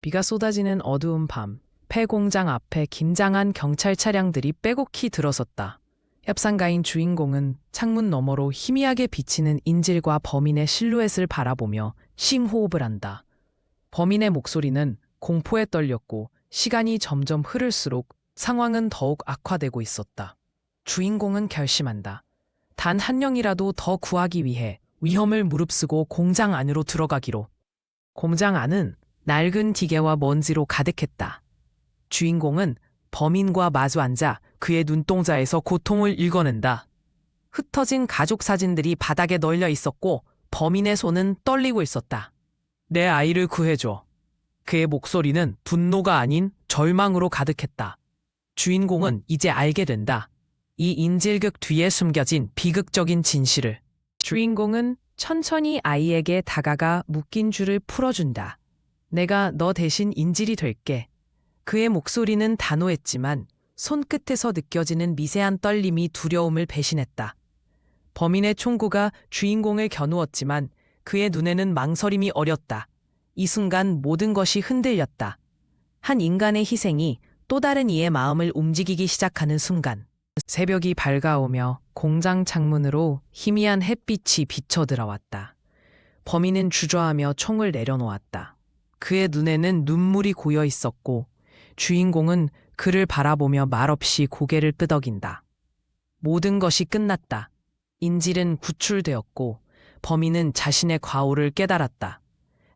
비가 쏟아지는 어두운 밤, 폐공장 앞에 긴장한 경찰 차량들이 빼곡히 들어섰다. 협상가인 주인공은 창문 너머로 희미하게 비치는 인질과 범인의 실루엣을 바라보며 심호흡을 한다. 범인의 목소리는 공포에 떨렸고 시간이 점점 흐를수록 상황은 더욱 악화되고 있었다. 주인공은 결심한다. 단 한 명이라도 더 구하기 위해 위험을 무릅쓰고 공장 안으로 들어가기로. 공장 안은 낡은 기계와 먼지로 가득했다. 주인공은 범인과 마주 앉아 그의 눈동자에서 고통을 읽어낸다. 흩어진 가족 사진들이 바닥에 널려 있었고 범인의 손은 떨리고 있었다. 내 아이를 구해줘. 그의 목소리는 분노가 아닌 절망으로 가득했다. 주인공은 이제 알게 된다. 이 인질극 뒤에 숨겨진 비극적인 진실을. 주인공은 천천히 아이에게 다가가 묶인 줄을 풀어준다. 내가 너 대신 인질이 될게. 그의 목소리는 단호했지만 손끝에서 느껴지는 미세한 떨림이 두려움을 배신했다. 범인의 총구가 주인공을 겨누었지만 그의 눈에는 망설임이 어렸다. 이 순간 모든 것이 흔들렸다. 한 인간의 희생이 또 다른 이의 마음을 움직이기 시작하는 순간. 새벽이 밝아오며 공장 창문으로 희미한 햇빛이 비쳐 들어왔다. 범인은 주저하며 총을 내려놓았다. 그의 눈에는 눈물이 고여 있었고 주인공은 그를 바라보며 말없이 고개를 끄덕인다. 모든 것이 끝났다. 인질은 구출되었고 범인은 자신의 과오를 깨달았다.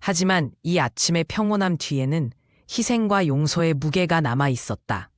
하지만 이 아침의 평온함 뒤에는 희생과 용서의 무게가 남아 있었다.